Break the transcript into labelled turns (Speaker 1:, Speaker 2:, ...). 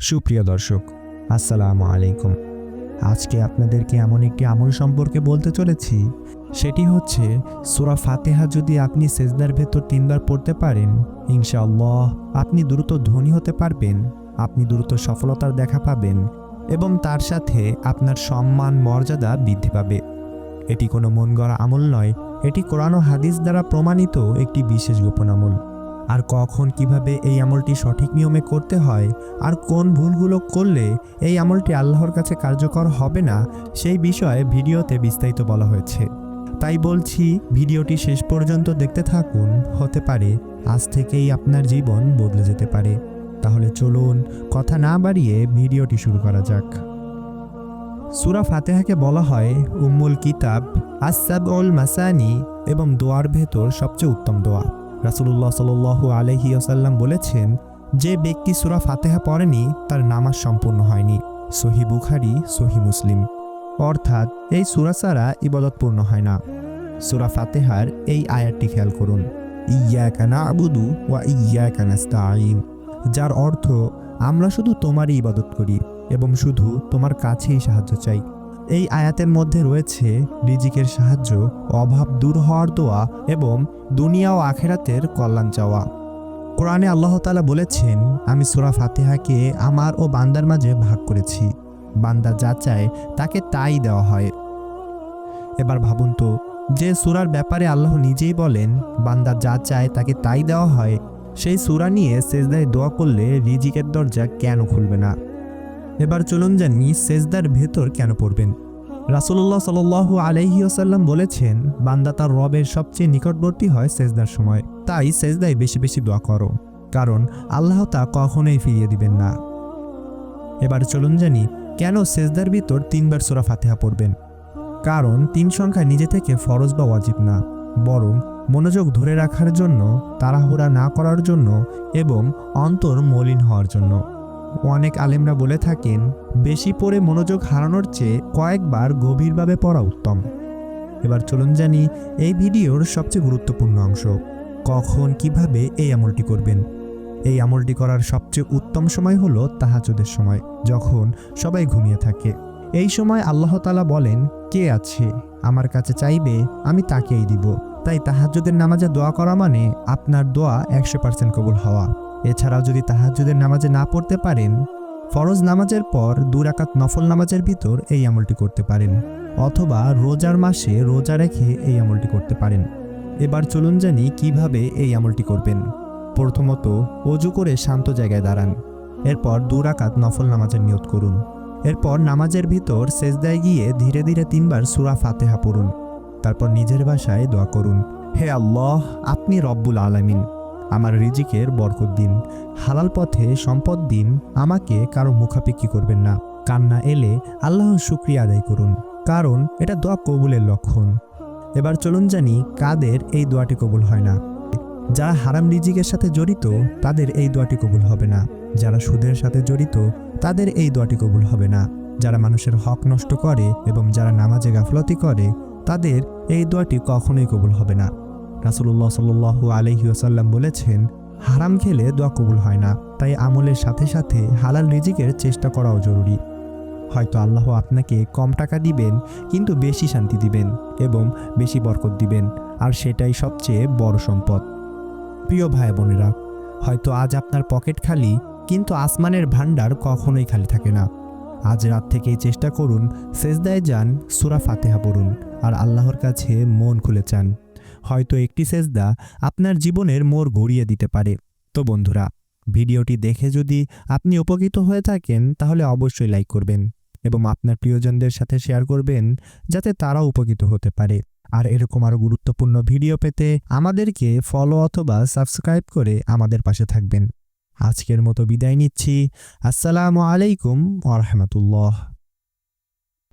Speaker 1: সুপ্রিয় দর্শক, আসসালামু আলাইকুম। আজকে আপনাদেরকে এমন একটি আমল সম্পর্কে বলতে চলেছি। সেটি হচ্ছে, সুরা ফাতেহা যদি আপনি সেজদার ভেতর তিনবার পড়তে পারেন, ইনশাআল্লাহ আপনি দ্রুত ধনী হতে পারবেন, আপনি দ্রুত সফলতার দেখা পাবেন এবং তার সাথে আপনার সম্মান, মর্যাদা বৃদ্ধি পাবে। এটি কোনো মন গড়া আমল নয়, এটি কোরআন হাদিস দ্বারা প্রমাণিত একটি বিশেষ গোপন আমল। আর কখন কীভাবে এই আমলটি সঠিক নিয়মে করতে হয়, আর কোন ভুলগুলো করলে এই আমলটি আল্লাহর কাছে কার্যকর হবে না, সেই বিষয়ে ভিডিওতে বিস্তারিত বলা হয়েছে। তাই বলছি, ভিডিওটি শেষ পর্যন্ত দেখতে থাকুন, হতে পারে আজ থেকেই আপনার জীবন বদলে যেতে পারে। তাহলে চলুন কথা না বাড়িয়ে ভিডিওটি শুরু করা যাক। সুরা ফাতেহাকে বলা হয় উম্মুল কিতাব আসাবল মাসানি এবং দোয়ার ভেতর সবচেয়ে উত্তম দোয়া। রাসুলুল্লাহ সাল আলহি আসাল্লাম বলেছেন, যে ব্যক্তি সুরা ফাতেহা পড়েনি, তার নামাজ সম্পূর্ণ হয়নি। সহি বুখারি, সহি মুসলিম। অর্থাৎ, এই সুরা ছাড়া ইবাদতপূর্ণ হয় না। সুরা ফাতেহার এই আয়াতটি খেয়াল করুন। ইয়া কানা আবুদু ওয়া ইয়া কানাস্তাইন যার অর্থ, আমরা শুধু তোমারই ইবাদত করি এবং শুধু তোমার কাছেই সাহায্য চাই। এই আয়াতের মধ্যে রয়েছে রিজিকের সাহায্য, অভাব দূর হওয়ার দোয়া এবং দুনিয়া ও আখেরাতের কল্যাণ চাওয়া। কোরআনে আল্লাহ তালা বলেছেন, আমি সুরা ফাতেহাকে আমার ও বান্দার মাঝে ভাগ করেছি। বান্দা যা চায় তাকে তাই দেওয়া হয়। এবার ভাবুন তো, যে সুরার ব্যাপারে আল্লাহ নিজেই বলেন, বান্দা যা চায় তাকে তাই দেওয়া হয়, সেই সুরা নিয়ে সেজদায় দোয়া করলে রিজিকের দরজা কেন খুলবে না? এবার চলুন জানি সেজদার ভেতর কেন পড়বেন। রাসুল্লাহ সাল আলহিউসাল্লাম বলেছেন, বান্দা তার রবের সবচেয়ে নিকটবর্তী হয় সেজদার সময়, তাই সেজদায় বেশি বেশি দোয়া করো, কারণ আল্লাহ তা কখনোই ফিরিয়ে দিবেন না। এবার চলুন জানি কেন সেজদার ভিতর তিনবার সোরা ফাতেহা পড়বেন। কারণ তিন সংখ্যা নিজে থেকে ফরজ বা ওয়াজিব না, বরং মনোযোগ ধরে রাখার জন্য, তাড়াহুড়া না করার জন্য এবং অন্তর মলিন হওয়ার জন্য। অনেক আলেমরা বলে থাকেন, বেশি পড়ে মনোযোগ হারানোর চেয়ে কয়েকবার গভীরভাবে পড়া উত্তম। এবার চলুন জানি এই ভিডিওর সবচেয়ে গুরুত্বপূর্ণ অংশ। কখন কীভাবে এই আমলটি করবেন? এই আমলটি করার সবচেয়ে উত্তম সময় হলো তাহাজুদের সময়, যখন সবাই ঘুমিয়ে থাকে। এই সময় আল্লাহ তালা বলেন, কে আছে? আমার কাছে চাইবে, আমি তাকেই দিব। তাই তাহাজুদের নামাজে দোয়া করা মানে আপনার দোয়া একশো পার্সেন্ট কবুল হওয়া। এছাড়াও যদি তাহাজুদের নামাজে না পড়তে পারেন, ফরজ নামাজের পর দুরাকাত নফল নামাজের ভিতর এই আমলটি করতে পারেন, অথবা রোজার মাসে রোজা রেখে এই আমলটি করতে পারেন। এবার চলুন জানি কীভাবে এই আমলটি করবেন। প্রথমত, অজু করে শান্ত জায়গায় দাঁড়ান। এরপর দুরাকাত নফল নামাজের নিয়ত করুন। এরপর নামাজের ভিতর সেজদায় গিয়ে ধীরে ধীরে তিনবার সুরা ফাতেহা পড়ুন। তারপর নিজের ভাষায় দোয়া করুন। হে আল্লাহ, আপনি রব্বুল আলামিন। আমার রিজিকের বরকত দিন। হালাল পথে সম্পদ দিন। আমাকে কারও মুখাপেক্ষি করবেন না। কান্না এলে আল্লাহর শুক্রিয়া আদায় করুন। কারণ এটা দোয়া কবুলের লক্ষণ। এবার চলুন জানি কাদের এই দোয়াটি কবুল হয় না। যারা হারাম রিজিকের সাথে জড়িত, তাদের এই দোয়াটি কবুল হবে না। যারা সুদের সাথে জড়িত, তাদের এই দোয়াটি কবুল হবে না। যারা মানুষের হক নষ্ট করে এবং যারা নামাজে গাফলতি করে, তাদের এই দোয়াটি কখনোই কবুল হবে না। রাসুল্লাহ সাল্লু আলহি আসাল্লাম বলেছেন, হারাম খেলে দোয়া কবুল হয় না, তাই আমলের সাথে সাথে হালাল রিজিকের চেষ্টা করাও জরুরি। হয়তো আল্লাহ আপনাকে কম টাকা দিবেন, কিন্তু বেশি শান্তি দিবেন এবং বেশি বরকত দিবেন, আর সেটাই সবচেয়ে বড় সম্পদ। প্রিয় ভাই বোনেরা, হয়তো আজ আপনার পকেট খালি, কিন্তু আসমানের ভাণ্ডার কখনোই খালি থাকে না। আজ রাত থেকেই চেষ্টা করুন, সেজদায় যান, সুরা ফাতেহা পড়ুন, আর আল্লাহর কাছে মন খুলে চান। হয়তো একটি সেজদা আপনার জীবনের মোড় ঘুরিয়ে দিতে পারে। তো বন্ধুরা, ভিডিওটি দেখে যদি আপনি উপকৃত হয়ে থাকেন, তাহলে অবশ্যই লাইক করবেন এবং আপনার প্রিয়জনদের সাথে শেয়ার করবেন, যাতে তারাও উপকৃত হতে পারে। আর এরকম আরও গুরুত্বপূর্ণ ভিডিও পেতে আমাদেরকে ফলো অথবা সাবস্ক্রাইব করে আমাদের পাশে থাকবেন। আজকের মতো বিদায় নিচ্ছি। আসসালামু আলাইকুম ওরহমতুল্লাহ